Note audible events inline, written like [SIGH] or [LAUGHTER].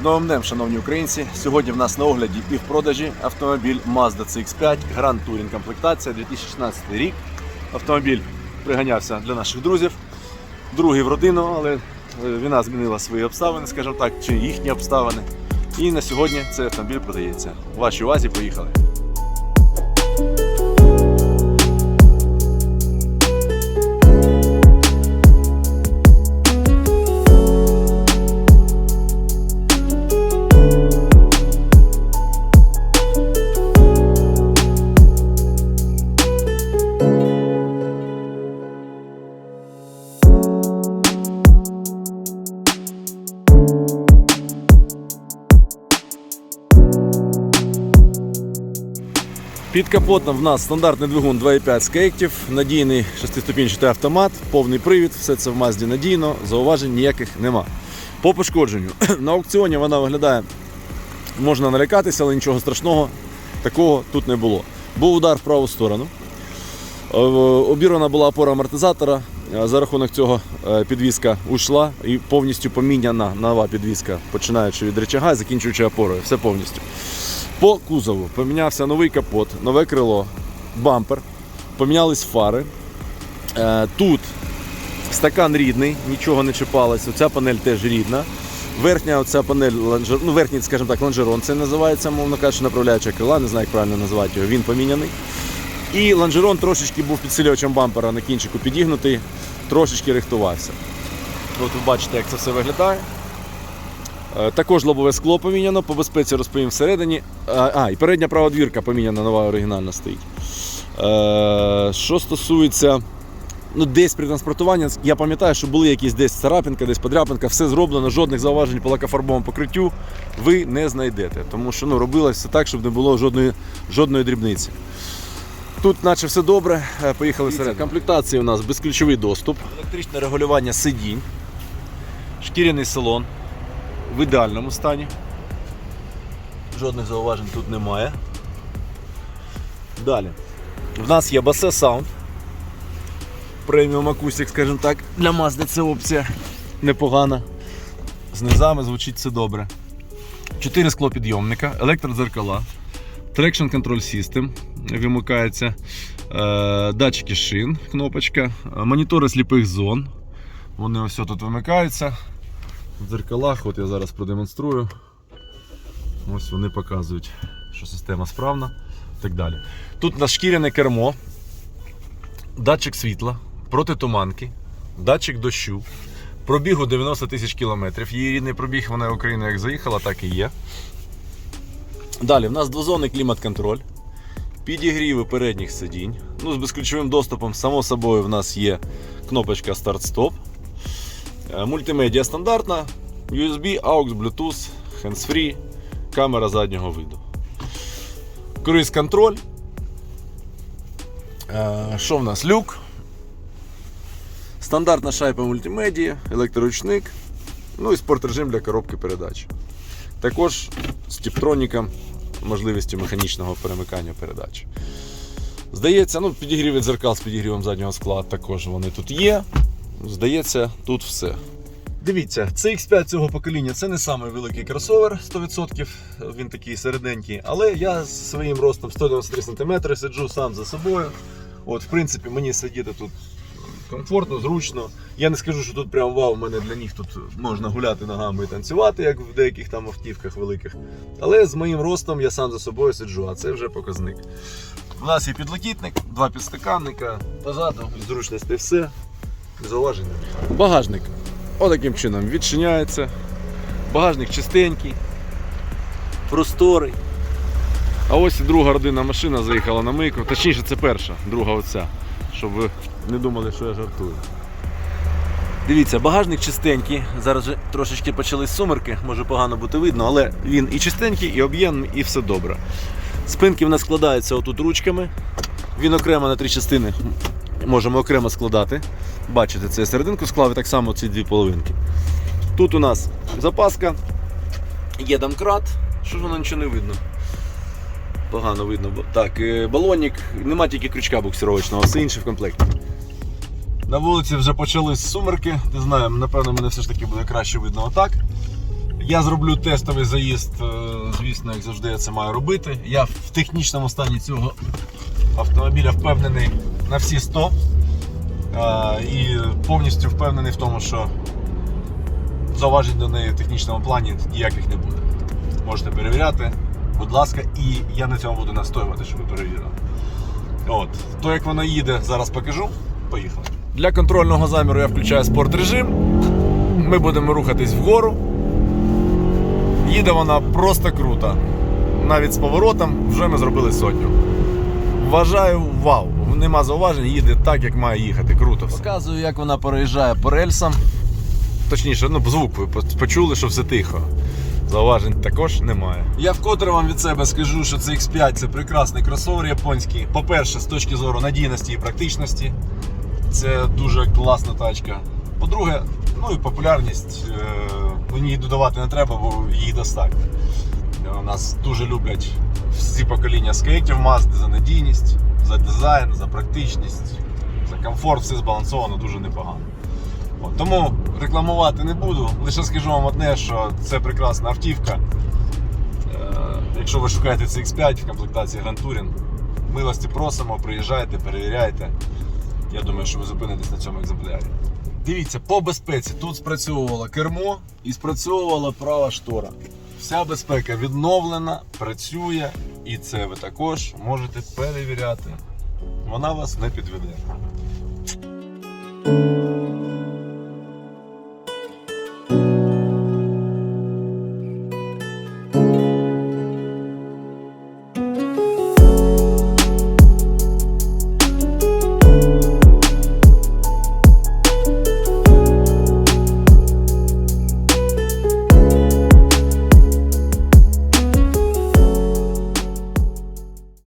З новим днем, шановні українці. Сьогодні в нас на огляді і в продажі автомобіль Mazda CX5 Grand Touring комплектація 2016 рік. Автомобіль приганявся для наших друзів. Другий в родину, але е, війна змінила свої обставини, скажімо так, чи їхні обставини. І на сьогодні цей автомобіль продається. Вашій увазі поїхали. Під капотом в нас стандартний двигун 2.5 з кейктів, надійний шестиступінчатий автомат, повний привід, все це в Мазді надійно, зауважень ніяких нема. По пошкодженню. [CLEARS THROAT] На аукціоні вона виглядає, можна налякатися, але нічого страшного такого тут не було. Був удар в праву сторону. Е, Обірвана була опора амортизатора. е, За рахунок цього е, підвіска ушла і повністю поміняна нова підвіска, починаючи від рычага і закінчуючи опорою. Все повністю. По кузову помінявся новий капот, нове крило, бампер, помінялись фари. Е, Тут стакан рідний, нічого не чіпалось. Оця панель теж рідна. Верхня оця панель, лонжер... ну, верхній, скажімо так, лонжерон, це називається, мовно кажучи, направляюча крила, не знаю, як правильно називати його, він поміняний. І лонжерон трошечки був підсилювачем бампера на кінчику підігнутий, трошечки рихтувався. От ви бачите, як це все виглядає. Е, Також лобове скло поміняно, по безпеці розповім всередині. А, а, і передня права двірка поміняна, нова оригінальна стоїть. Е, що стосується ну, десь при транспортуванні, я пам'ятаю, що були якісь десь царапинка, десь подряпинка, все зроблено, жодних зауважень по лакофарбовому покриттю ви не знайдете. Тому що ну, робилось все так, щоб не було жодної, жодної дрібниці. Тут наче все добре, Е, поїхали всередину. Комплектації у нас безключовий доступ, електричне регулювання сидінь, шкіряний салон в ідеальному стані. Жодних зауважень тут немає. Далі. В нас є Basse Sound. Преміум акустик, скажімо так, для Mazda це опція непогана. З низами звучить все добре. Чотири склопідйомника, електродзеркала, Traction Control System вимикається, е, датчики шин, кнопочка, е, монітори сліпих зон. Вони ось тут вимикаються. В дзеркалах, от я зараз продемонструю. Ось вони показують, що система справна і так далі. Тут у нас шкіряне кермо, датчик світла, протитуманки, датчик дощу, пробігу 90 тисяч кілометрів. Її рідний пробіг, вона в Україну як заїхала, так і є. Далі, в нас двозонний клімат-контроль, підігріви передніх сидінь. Ну, з безключовим доступом, само собою, в нас є кнопочка старт-стоп. Е, Мультимедіа стандартна, USB, AUX, Bluetooth, hands-free, камера заднього виду. Круїз контроль. Е, Що в нас? Люк. Стандартна шайба мультимедії, електроручник. Ну і спортрежим для коробки передач. Також з тіптроніком, можливістю механічного перемикання передач. Здається, ну, підігріви дзеркал з підігрівом заднього скла також вони тут є. Здається, тут все. Дивіться, CX5 цього покоління це не самий великий кросовер 100%, він такий середенький, але я з своїм ростом 193 см сиджу сам за собою. От, В принципі, мені сидіти тут комфортно, зручно. Я не скажу, що тут прям вау, в мене для них тут можна гуляти ногами і танцювати, як в деяких там автівках великих. Але з моїм ростом я сам за собою сиджу, а це вже показник. У нас є підлокітник, два підстаканника, позаду зручності все. Зауваження. Багажник. Отаким чином відчиняється. Багажник чистенький, просторий. А ось і друга родинна машина заїхала на мийку. Точніше, це перша, друга оця. Щоб ви не думали, що я жартую. Дивіться, багажник чистенький. Зараз вже трошечки почались сумерки, може погано бути видно, але він і чистенький, і об'ємний, і все добре. Спинки в нас складаються отут ручками. Він окремо на три частини можемо окремо складати. Бачите, це серединку склав і так само ці дві половинки. Тут у нас запаска, є домкрат, що ж воно нічого не видно. Погано видно. Так, е, балонник, нема тільки крючка буксировочного, все інше в комплекті. На вулиці вже почались сумерки, не знаю, напевно, мене все ж таки буде краще видно отак. Я зроблю тестовий заїзд, е, звісно, як завжди я це маю робити. Я в технічному стані цього автомобіля впевнений на всі 100. Е, І повністю впевнений в тому, що зауважень до неї в технічному плані ніяких не буде. Можете перевіряти, будь ласка, і я на цьому буду настоювати, щоб ви перевірили. От, то як вона їде, зараз покажу. Поїхали. Для контрольного заміру я включаю спорт режим. Ми будемо рухатись вгору. Їде вона просто круто. Навіть з поворотом вже ми зробили сотню. Вважаю, вау, нема зауважень, їде так, як має їхати. Круто. все. Показую, як вона переїжджає по рельсам. Точніше, ну, звук ви почули, що все тихо. Зауважень також немає. Я вкотре вам від себе скажу, що це X5 це прекрасний кросовер японський. По-перше, з точки зору надійності і практичності, це дуже класна тачка. По-друге, ну і популярність е, мені її додавати не треба, бо її достатньо. Е, Нас дуже люблять всі покоління скейтів Mazda за надійність, за дизайн, за практичність, за комфорт, все збалансовано дуже непогано. От, тому рекламувати не буду. Лише скажу вам одне, що це прекрасна автівка. Е, якщо ви шукаєте CX5 в комплектації Grand Touring, милості просимо, приїжджайте, перевіряйте. Я думаю, що ви зупинитесь на цьому екземплярі. Дивіться, по безпеці тут спрацьовувало кермо і спрацьовувала права штора. Вся безпека відновлена, працює, і це ви також можете перевіряти. Вона вас не підведе.